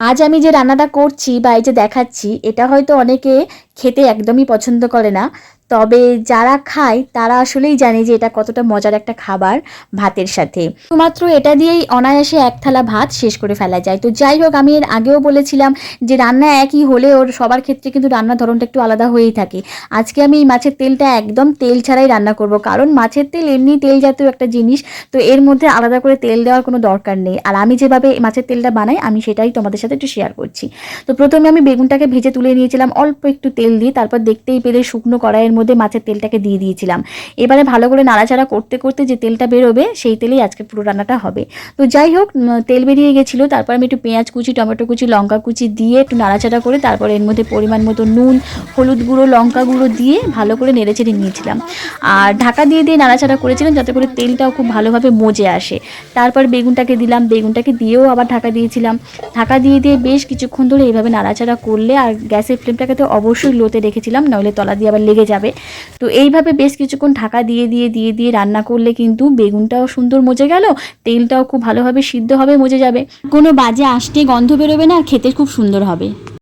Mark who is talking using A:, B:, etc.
A: আজ আমি যে রান্নাটা করছি বা এই যে দেখাচ্ছি এটা হয়তো অনেকে খেতে একদমই পছন্দ করে না। তবে যারা খায়, তারা আসলেই জানে যে এটা কতটা মজার একটা খাবার ভাতের সাথে। শুধুমাত্র এটা দিয়েই অনায়াসে এক থালা ভাত শেষ করে ফেলা যায়। তো যাই হোক, আমি এর আগেও বলেছিলাম যে রান্না একই হলে ওর সবার ক্ষেত্রে কিন্তু রান্নার ধরনটা একটু আলাদা হয়েই থাকে। আজকে আমি এই মাছের তেলটা একদম তেল ছাড়াই রান্না করব। কারণ মাছের তেল এমনি তেল জাতীয় একটা জিনিস, তো এর মধ্যে আলাদা করে তেল দেওয়ার কোনো দরকার নেই। আর আমি যেভাবে মাছের তেলটা বানাই, আমি সেটাই তোমাদের সাথে একটু শেয়ার করছি। তো প্রথমে আমি বেগুনটাকে ভেজে তুলে নিয়েছিলাম, অল্প একটু তেল দিয়ে তারপর দেখতেই পেলে শুকনো কড়াইয়ের মধ্যে মাছের তেলটাকে দিয়ে দিয়েছিলাম। এবারে ভালো করে নাড়াচাড়া করতে করতে যে তেলটা বেরোবে, সেই তেলেই আজকে পুরো রান্নাটা হবে। তো যাই হোক তেল বেরিয়ে গেছিল, তারপর আমি একটু পেঁয়াজ কুচি, টমেটো কুচি, লঙ্কা কুচি দিয়ে একটু নাড়াচাড়া করে তারপর এর মধ্যে পরিমাণ মতো নুন, হলুদ গুঁড়ো, লঙ্কা গুঁড়ো দিয়ে ভালো করে নেড়ে নেড়েচেড়ে নিয়েছিলাম। আর ঢাকা দিয়ে দিয়ে নাড়াচাড়া করেছিলাম যাতে করে তেলটাও খুব ভালোভাবে মজে আসে। তারপর বেগুনটাকে দিলাম, বেগুনটাকে দিয়েও আবার ঢাকা দিয়েছিলাম। ঢাকা দিয়ে দিয়ে বেশ কিছুক্ষণ ধরে এইভাবে নাড়াচাড়া করলে আর গ্যাসের ফ্লেমটাকে তো অবশ্যই লোতে রেখেছিলাম, নইলে তলা দিয়ে আবার লেগে যাবে। তো এইভাবে বেশ কিছুক্ষণ ঢাকা দিয়ে দিয়ে দিয়ে দিয়ে রান্না করলে কিন্তু বেগুনটাও সুন্দর মজে গেল, তেলটাও খুব ভালোভাবে সিদ্ধ হবে, মজে যাবে। কোনো বাজে আসতে গন্ধ বেরোবে না খেতে খুব সুন্দর হবে।